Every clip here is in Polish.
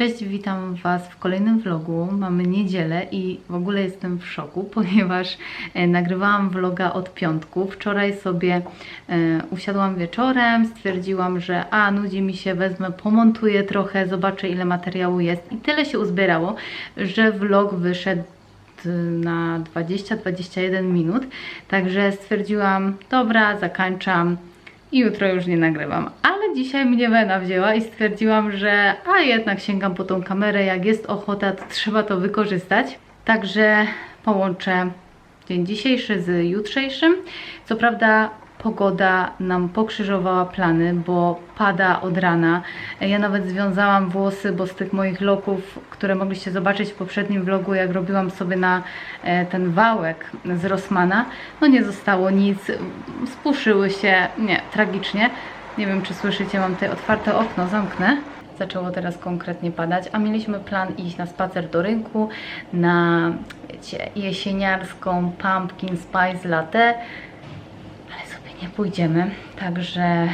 Cześć, witam Was w kolejnym vlogu. Mamy niedzielę i w ogóle jestem w szoku, ponieważ e, nagrywałam vloga od piątku. Wczoraj sobie e, usiadłam wieczorem, stwierdziłam, że a nudzi mi się, wezmę, pomontuję trochę, zobaczę ile materiału jest i tyle się uzbierało, że vlog wyszedł na 20-21 minut. Także stwierdziłam, dobra, zakończam i jutro już nie nagrywam. Ale dzisiaj mnie wena wzięła i stwierdziłam, że a jednak sięgam po tą kamerę, jak jest ochota, to trzeba to wykorzystać. Także połączę dzień dzisiejszy z jutrzejszym. Co prawda pogoda nam pokrzyżowała plany, bo pada od rana. Ja nawet związałam włosy, bo z tych moich loków, które mogliście zobaczyć w poprzednim vlogu, jak robiłam sobie na e, ten wałek z Rossmana, no nie zostało nic, spuszyły się, nie, tragicznie. Nie wiem, czy słyszycie, mam tutaj otwarte okno, zamknę. Zaczęło teraz konkretnie padać, a mieliśmy plan iść na spacer do rynku, na, wiecie, jesieniarską pumpkin spice latte, nie pójdziemy. Także e,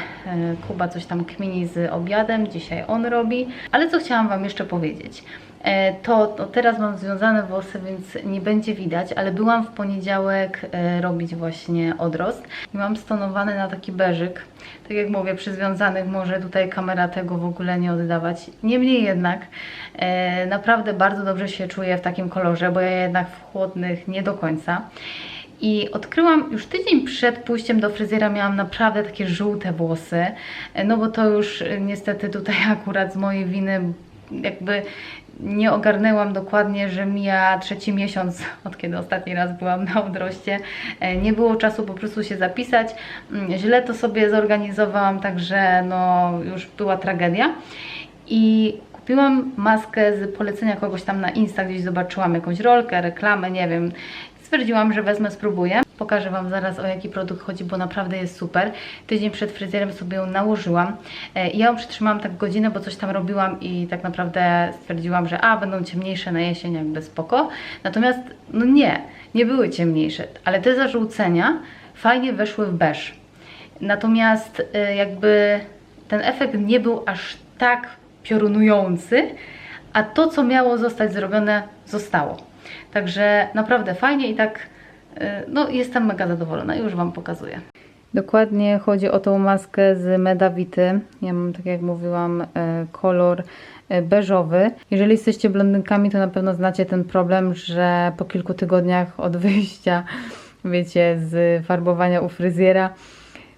Kuba coś tam kmini z obiadem, dzisiaj on robi. Ale co chciałam Wam jeszcze powiedzieć? E, To, to teraz mam związane włosy, więc nie będzie widać, ale byłam w poniedziałek e, robić właśnie odrost i mam stonowany na taki beżyk. Tak jak mówię, przy związanych może tutaj kamera tego w ogóle nie oddawać. Niemniej jednak naprawdę bardzo dobrze się czuję w takim kolorze, bo ja jednak w chłodnych nie do końca. I odkryłam już tydzień przed pójściem do fryzjera miałam naprawdę takie żółte włosy, no bo to już e, niestety tutaj akurat z mojej winy jakby nie ogarnęłam dokładnie, że mija trzeci miesiąc od kiedy ostatni raz byłam na odroście. E, Nie było czasu po prostu się zapisać. Mm, Źle to sobie zorganizowałam, także no już była tragedia. I kupiłam maskę z polecenia kogoś tam na Insta, gdzieś zobaczyłam jakąś rolkę, reklamę, nie wiem. Stwierdziłam, że wezmę, spróbuję. Pokażę Wam zaraz o jaki produkt chodzi, bo naprawdę jest super. Tydzień przed fryzjerem sobie ją nałożyłam. E, Ja ją przytrzymałam tak godzinę, bo coś tam robiłam i tak naprawdę stwierdziłam, że a, będą ciemniejsze na jesień, jakby spoko. Natomiast, no nie, nie były ciemniejsze, ale te zażółcenia fajnie weszły w beż. Natomiast e, jakby ten efekt nie był aż tak piorunujący, a to, co miało zostać zrobione, zostało. Także naprawdę fajnie i tak, y, no jestem mega zadowolona, już Wam pokazuję. Dokładnie chodzi o tą maskę z Medawity. Ja mam, tak jak mówiłam, e, kolor e, beżowy. Jeżeli jesteście blondynkami, to na pewno znacie ten problem, że po kilku tygodniach od wyjścia, wiecie, z farbowania u fryzjera,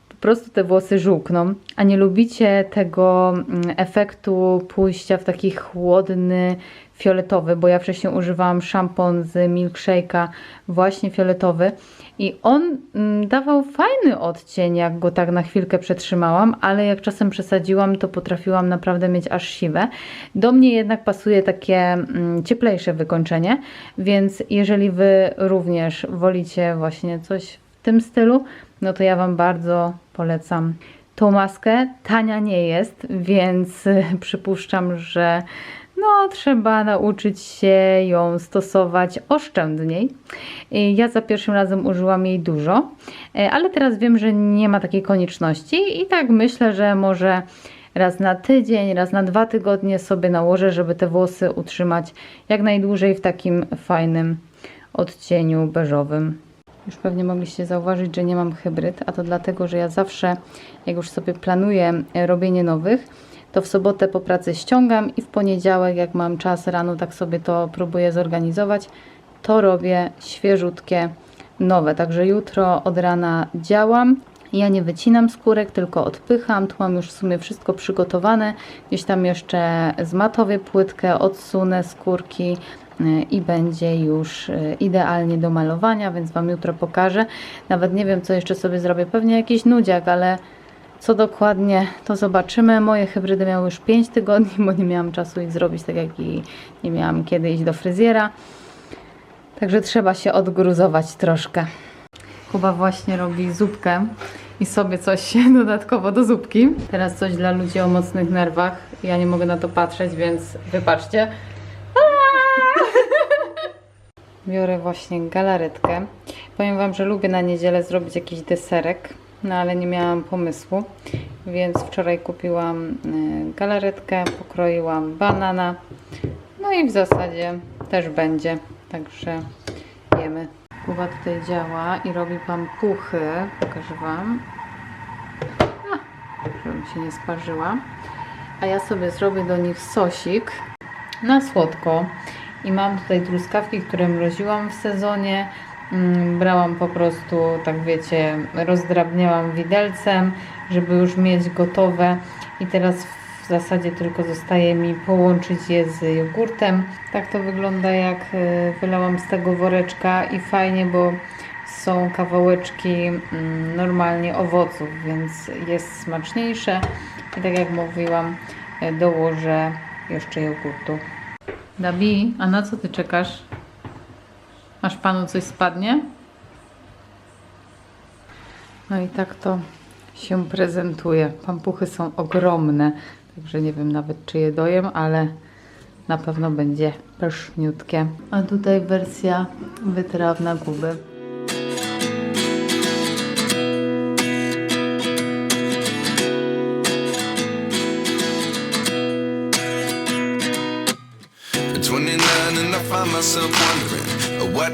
po prostu te włosy żółkną, a nie lubicie tego mm, efektu pójścia w taki chłodny, fioletowy, bo ja wcześniej używałam szampon z milkshake'a właśnie fioletowy i on mm, dawał fajny odcień, jak go tak na chwilkę przetrzymałam, ale jak czasem przesadziłam, to potrafiłam naprawdę mieć aż siwe. Do mnie jednak pasuje takie mm, cieplejsze wykończenie, więc jeżeli Wy również wolicie właśnie coś w tym stylu, no to ja Wam bardzo polecam tą maskę. Tania nie jest, więc przypuszczam, że no, trzeba nauczyć się ją stosować oszczędniej. Ja za pierwszym razem użyłam jej dużo, y, ale teraz wiem, że nie ma takiej konieczności i tak myślę, że może raz na tydzień, raz na dwa tygodnie sobie nałożę, żeby te włosy utrzymać jak najdłużej w takim fajnym odcieniu beżowym. Już pewnie mogliście zauważyć, że nie mam hybryd, a to dlatego, że ja zawsze, jak już sobie planuję e, robienie nowych, to w sobotę po pracy ściągam i w poniedziałek, jak mam czas rano, tak sobie to próbuję zorganizować, to robię świeżutkie, nowe. Także jutro od rana działam. Ja nie wycinam skórek, tylko odpycham. Tu mam już w sumie wszystko przygotowane. Gdzieś tam jeszcze zmatowię płytkę, odsunę skórki y, i będzie już y, idealnie do malowania, więc Wam jutro pokażę. Nawet nie wiem, co jeszcze sobie zrobię. Pewnie jakiś nudziak, ale co dokładnie, to zobaczymy. Moje hybrydy miały już 5 tygodni, bo nie miałam czasu ich zrobić, tak jak i nie miałam kiedy iść do fryzjera. Także trzeba się odgruzować troszkę. Kuba właśnie robi zupkę i sobie coś dodatkowo do zupki. Teraz coś dla ludzi o mocnych nerwach. Ja nie mogę na to patrzeć, więc wybaczcie. Biorę właśnie galaretkę. Powiem Wam, że lubię na niedzielę zrobić jakiś deserek. No ale nie miałam pomysłu, więc wczoraj kupiłam y, galaretkę, pokroiłam banana, no i w zasadzie też będzie, także jemy. Kuba tutaj działa i robi pampuchy, pokażę Wam, A, żebym się nie sparzyła, a ja sobie zrobię do nich sosik na słodko. I mam tutaj truskawki, które mroziłam w sezonie, brałam po prostu, tak wiecie, rozdrabniałam widelcem, żeby już mieć gotowe i teraz w zasadzie tylko zostaje mi połączyć je z jogurtem. Tak to wygląda jak y, wylałam z tego woreczka i fajnie, bo są kawałeczki mm, normalnie owoców, więc jest smaczniejsze i tak jak mówiłam, dołożę jeszcze jogurtu. Dabi, a na co ty czekasz? Aż panu coś spadnie? No i tak to się prezentuje. Pampuchy są ogromne, także nie wiem nawet czy je dojem, ale na pewno będzie pyszniutkie. A tutaj wersja wytrawna Kuby.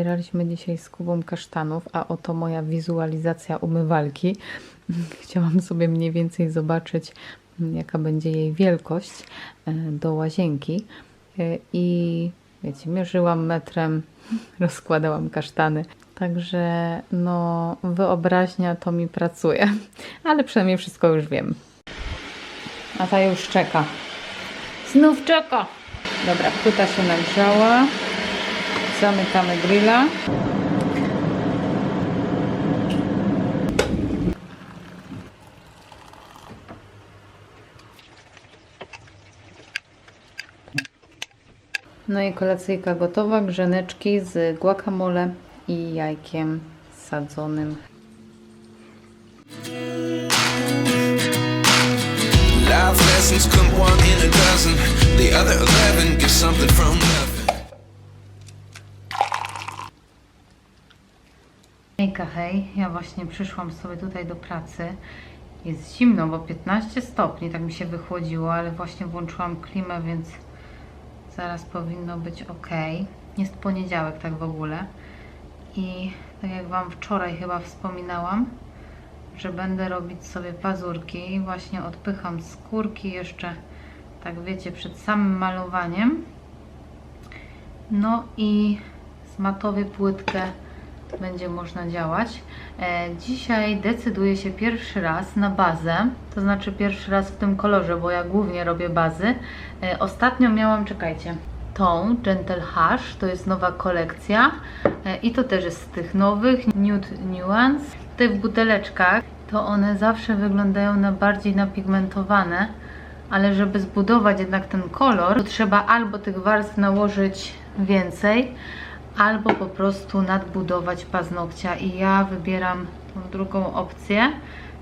Nazbieraliśmy dzisiaj z Kubą kasztanów, a oto moja wizualizacja umywalki. Chciałam sobie mniej więcej zobaczyć, jaka będzie jej wielkość e, do łazienki. E, I wiecie, mierzyłam metrem, rozkładałam kasztany. Także no, wyobraźnia to mi pracuje, ale przynajmniej wszystko już wiem. A ta już czeka. Znów czeka. Dobra, płyta się nagrzała. Zamykamy grilla. No i kolacyjka gotowa, grzaneczki z guacamole i jajkiem sadzonym. Life lessons come one in a dozen. The other eleven get something from nothing. Hejka, hej, ja właśnie przyszłam sobie tutaj do pracy. Jest zimno, bo 15 stopni, tak mi się wychłodziło, ale właśnie włączyłam klimę, więc zaraz powinno być ok. Jest poniedziałek tak w ogóle. I tak jak Wam wczoraj chyba wspominałam, że będę robić sobie pazurki i właśnie odpycham skórki jeszcze, tak wiecie, przed samym malowaniem. No i zmatowię płytkę będzie można działać. E, dzisiaj decyduję się pierwszy raz na bazę, to znaczy pierwszy raz w tym kolorze, bo ja głównie robię bazy. E, ostatnio miałam, czekajcie, tą Gentle Hush, to jest nowa kolekcja e, i to też jest z tych nowych, Nude Nuance. Tutaj w buteleczkach to one zawsze wyglądają na bardziej napigmentowane, ale żeby zbudować jednak ten kolor, to trzeba albo tych warstw nałożyć więcej, albo po prostu nadbudować paznokcia i ja wybieram tą drugą opcję.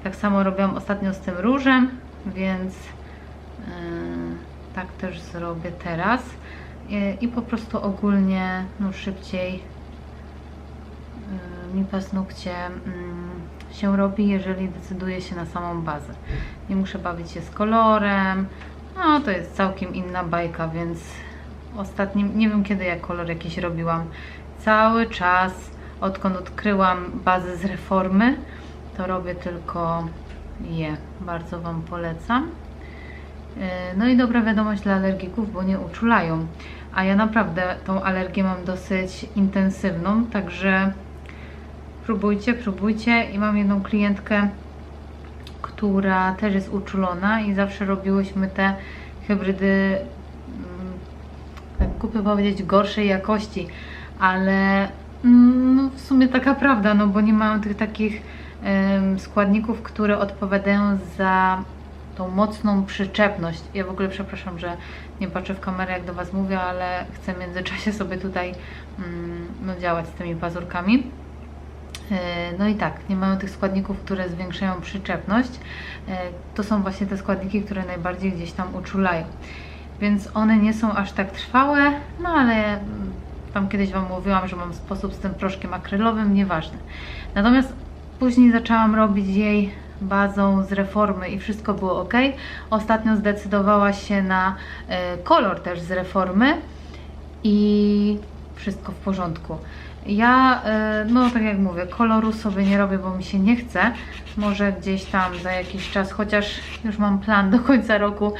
Tak samo robiłam ostatnio z tym różem, więc yy, tak też zrobię teraz. Yy, I po prostu ogólnie no, szybciej yy, mi paznokcie yy, się robi, jeżeli decyduję się na samą bazę. Nie muszę bawić się z kolorem. No to jest całkiem inna bajka, więc ostatnim, nie wiem kiedy ja kolor jakiś robiłam. Cały czas, odkąd odkryłam bazę z reformy, to robię tylko je. Bardzo Wam polecam. Yy, No i dobra wiadomość dla alergików, bo nie uczulają. A ja naprawdę tą alergię mam dosyć intensywną, także Próbujcie, próbujcie. I mam jedną klientkę, która też jest uczulona i zawsze robiłyśmy te hybrydy, tak kupię powiedzieć, gorszej jakości, ale mm, no, w sumie taka prawda, no bo nie mają tych takich składników, które odpowiadają za tą mocną przyczepność. Ja w ogóle przepraszam, że nie patrzę w kamerę jak do Was mówię, ale chcę w międzyczasie sobie tutaj mm, no, działać z tymi pazurkami. E, No i tak, nie mają tych składników, które zwiększają przyczepność. E, To są właśnie te składniki, które najbardziej gdzieś tam uczulają. Więc one nie są aż tak trwałe, no ale tam kiedyś Wam mówiłam, że mam sposób z tym proszkiem akrylowym, nieważne. Natomiast później zaczęłam robić jej bazą z reformy i wszystko było ok. Ostatnio zdecydowała się na e, kolor też z reformy i wszystko w porządku. Ja, e, no tak jak mówię, koloru sobie nie robię, bo mi się nie chce. Może gdzieś tam za jakiś czas, chociaż już mam plan do końca roku,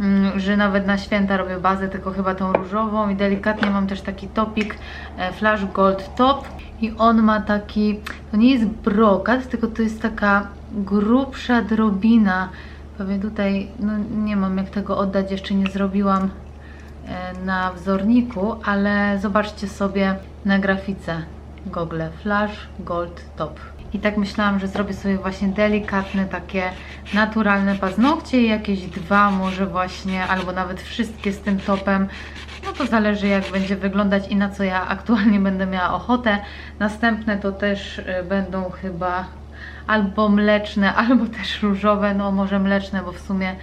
mm, że nawet na święta robię bazę, tylko chyba tą różową i delikatnie mam też taki topik e, Flash Gold Top i on ma taki, to nie jest brokat, tylko to jest taka grubsza drobina. Pewnie tutaj, no nie mam jak tego oddać, jeszcze nie zrobiłam na wzorniku, ale zobaczcie sobie na grafice Google Flash Gold Top. I tak myślałam, że zrobię sobie właśnie delikatne, takie naturalne paznokcie i jakieś dwa może właśnie, albo nawet wszystkie z tym topem. No to zależy jak będzie wyglądać i na co ja aktualnie będę miała ochotę. Następne to też y, będą chyba albo mleczne, albo też różowe, no może mleczne, bo w sumie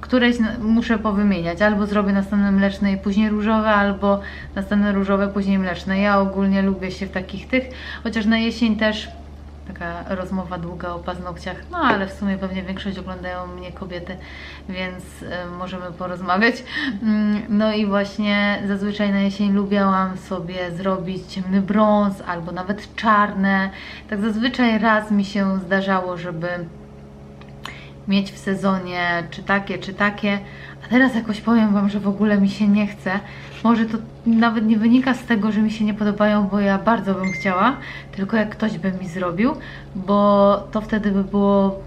któreś muszę powymieniać. Albo zrobię następne mleczne i później różowe, albo następne różowe, później mleczne. Ja ogólnie lubię się w takich tych, chociaż na jesień też taka rozmowa długa o paznokciach, no ale w sumie pewnie większość oglądają mnie kobiety, więc y, możemy porozmawiać. Mm, No i właśnie zazwyczaj na jesień lubiałam sobie zrobić ciemny brąz albo nawet czarne. Tak zazwyczaj raz mi się zdarzało, żeby mieć w sezonie czy takie, czy takie, a teraz jakoś powiem Wam, że w ogóle mi się nie chce. Może to nawet nie wynika z tego, że mi się nie podobają, bo ja bardzo bym chciała, tylko jak ktoś by mi zrobił, bo to wtedy by było,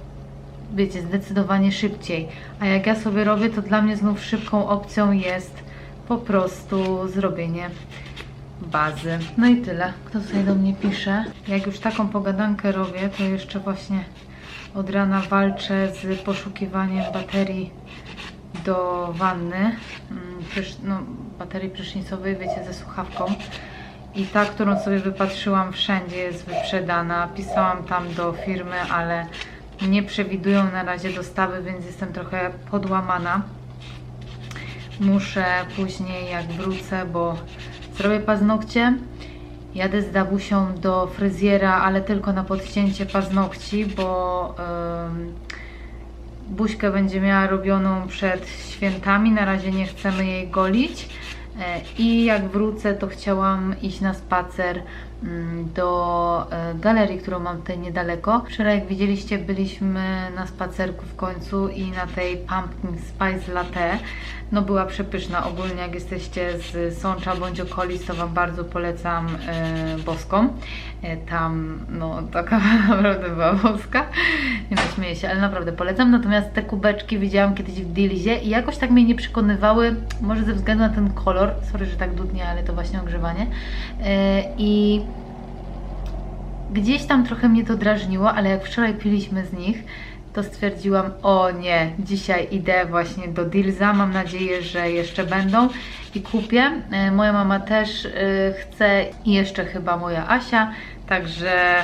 wiecie, zdecydowanie szybciej. A jak ja sobie robię, to dla mnie znów szybką opcją jest po prostu zrobienie bazy. No i tyle. Kto tutaj do mnie pisze? Jak już taką pogadankę robię, to jeszcze właśnie od rana walczę z poszukiwaniem baterii do wanny. Mm, no, baterii prysznicowej, wiecie, ze słuchawką. I ta, którą sobie wypatrzyłam wszędzie jest wyprzedana. Pisałam tam do firmy, ale nie przewidują na razie dostawy, więc jestem trochę podłamana. Muszę później, jak wrócę, bo zrobię paznokcie, Jadę z Dabusią do fryzjera, ale tylko na podcięcie paznokci, bo ym, buźkę będzie miała robioną przed świętami. Na razie nie chcemy jej golić. E, I jak wrócę, to chciałam iść na spacer do e, galerii, którą mam tutaj niedaleko. Wczoraj, jak widzieliście, byliśmy na spacerku w końcu i na tej Pumpkin Spice Latte. No była przepyszna. Ogólnie jak jesteście z Sącza bądź okolic, to Wam bardzo polecam e, Boską. E, tam, no ta kawa naprawdę była boska. Nie naśmieję się, ale naprawdę polecam. Natomiast te kubeczki widziałam kiedyś w Dilzie i jakoś tak mnie nie przekonywały, może ze względu na ten kolor. Sorry, że tak dudnie, ale to właśnie ogrzewanie. E, I gdzieś tam trochę mnie to drażniło, ale jak wczoraj piliśmy z nich, to stwierdziłam, o nie, dzisiaj idę właśnie do Dilza, mam nadzieję, że jeszcze będą i kupię. E, Moja mama też e, chce i jeszcze chyba moja Asia, także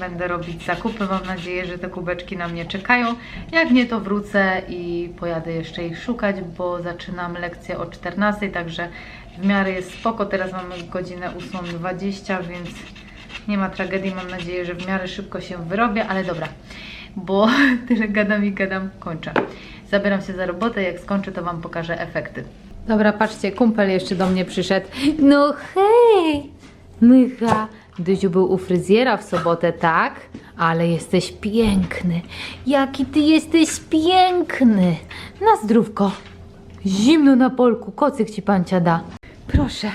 będę robić zakupy. Mam nadzieję, że te kubeczki na mnie czekają. Jak nie, to wrócę i pojadę jeszcze ich szukać, bo zaczynam lekcję o 14, także w miarę jest spoko. Teraz mamy godzinę 8.20, więc nie ma tragedii. Mam nadzieję, że w miarę szybko się wyrobię, ale dobra, bo tyle gadam i gadam, kończę. Zabieram się za robotę, jak skończę, to Wam pokażę efekty. Dobra, patrzcie, kumpel jeszcze do mnie przyszedł. No hej, Mycha. Dyziu był u fryzjera w sobotę, tak? Ale jesteś piękny. Jaki ty jesteś piękny. Na zdrówko. Zimno na polku, kocyk ci pancia da. Proszę.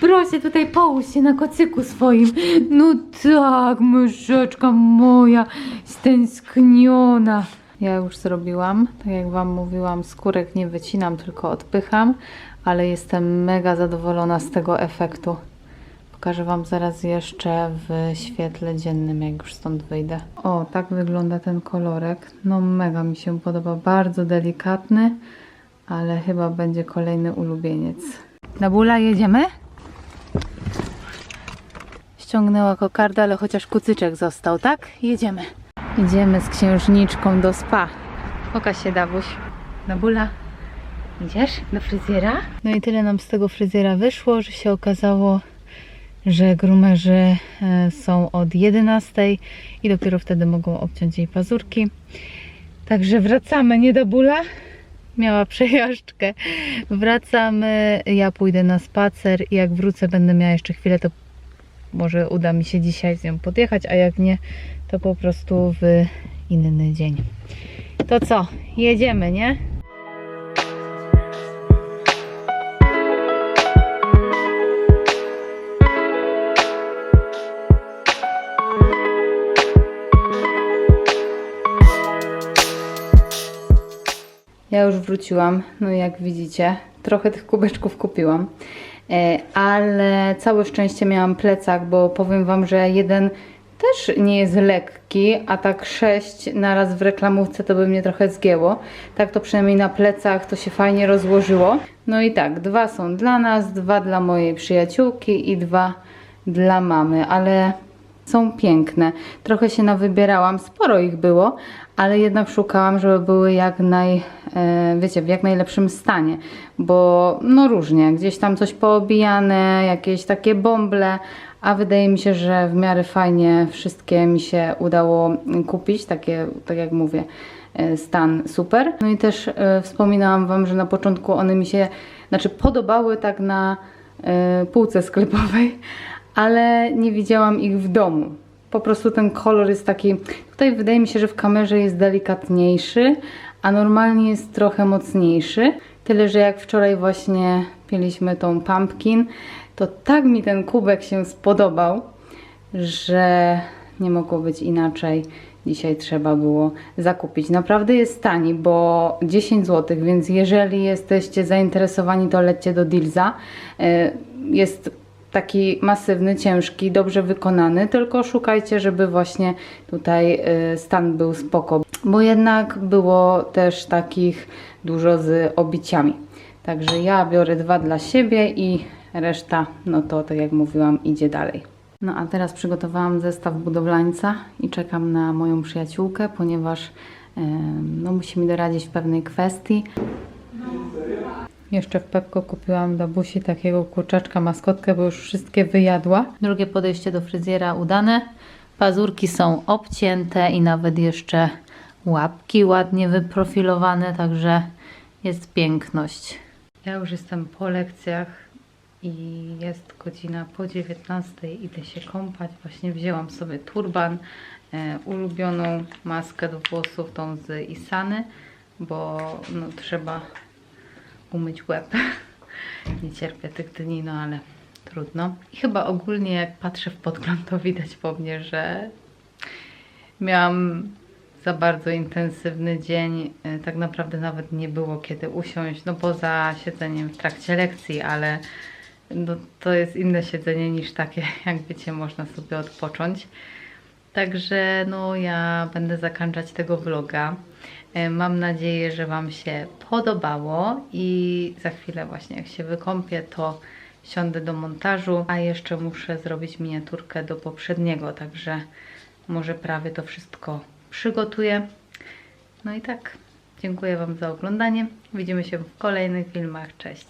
Proszę tutaj połóż się na kocyku swoim. No tak, myszeczka moja, stęskniona. Ja już zrobiłam, tak jak Wam mówiłam, skórek nie wycinam, tylko odpycham, ale jestem mega zadowolona z tego efektu. Pokażę Wam zaraz jeszcze w świetle dziennym, jak już stąd wyjdę. O, tak wygląda ten kolorek. No mega mi się podoba, bardzo delikatny, ale chyba będzie kolejny ulubieniec. Na bula jedziemy? Ściągnęła kokardę, ale chociaż kucyczek został, tak? Jedziemy. Idziemy z księżniczką do spa. Pokaż się, Dawuś. Na bula. Idziesz do fryzjera? No i tyle nam z tego fryzjera wyszło, że się okazało, że grumerzy e, są od 11 i dopiero wtedy mogą obciąć jej pazurki. Także wracamy, nie do bóla. Miała przejażdżkę. Wracamy, ja pójdę na spacer i jak wrócę, będę miała jeszcze chwilę, to może uda mi się dzisiaj z nią podjechać, a jak nie, to po prostu w inny dzień. To co? Jedziemy, nie? Ja już wróciłam, no jak widzicie, trochę tych kubeczków kupiłam, E, ale całe szczęście miałam plecak, bo powiem Wam, że jeden też nie jest lekki, a tak sześć naraz w reklamówce to by mnie trochę zgięło. Tak to przynajmniej na plecach to się fajnie rozłożyło. No i tak, dwa są dla nas, dwa dla mojej przyjaciółki i dwa dla mamy, ale są piękne. Trochę się nawybierałam, sporo ich było, ale jednak szukałam, żeby były jak naj, e, wiecie, w jak najlepszym stanie, bo no różnie, gdzieś tam coś poobijane, jakieś takie bąble, a wydaje mi się, że w miarę fajnie wszystkie mi się udało kupić, takie, tak jak mówię, e, stan super. No i też e, wspominałam Wam, że na początku one mi się, znaczy podobały tak na półce sklepowej, ale nie widziałam ich w domu. Po prostu ten kolor jest taki, tutaj wydaje mi się, że w kamerze jest delikatniejszy, a normalnie jest trochę mocniejszy. Tyle, że jak wczoraj właśnie piliśmy tą pumpkin, to tak mi ten kubek się spodobał, że nie mogło być inaczej. Dzisiaj trzeba było zakupić. Naprawdę jest tani, bo 10 zł, więc jeżeli jesteście zainteresowani, to lećcie do Dilza. Y, Jest taki masywny, ciężki, dobrze wykonany, tylko szukajcie, żeby właśnie tutaj y, stan był spoko, bo jednak było też takich dużo z obiciami. Także ja biorę dwa dla siebie i reszta, no to tak jak mówiłam, idzie dalej. No a teraz przygotowałam zestaw budowlańca i czekam na moją przyjaciółkę, ponieważ no, musi mi doradzić w pewnej kwestii. Jeszcze w Pepko kupiłam dla Busi takiego kurczaczka maskotkę, bo już wszystkie wyjadła. Drugie podejście do fryzjera udane. Pazurki są obcięte i nawet jeszcze łapki ładnie wyprofilowane, także jest piękność. Ja już jestem po lekcjach i jest godzina po 19. Idę się kąpać. Właśnie wzięłam sobie turban, e, ulubioną maskę do włosów, tą z Isany, bo no, trzeba umyć łeb. Nie cierpię tych dni, no ale trudno. I chyba ogólnie jak patrzę w podgląd, to widać po mnie, że miałam za bardzo intensywny dzień. E, Tak naprawdę nawet nie było kiedy usiąść, no poza siedzeniem w trakcie lekcji, ale no, to jest inne siedzenie niż takie, jak wiecie, można sobie odpocząć. Także no ja będę zakończać tego vloga. E, Mam nadzieję, że Wam się podobało i za chwilę właśnie jak się wykąpię, to siądę do montażu, a jeszcze muszę zrobić miniaturkę do poprzedniego, także może prawie to wszystko przygotuję. No i tak, dziękuję Wam za oglądanie. Widzimy się w kolejnych filmach. Cześć!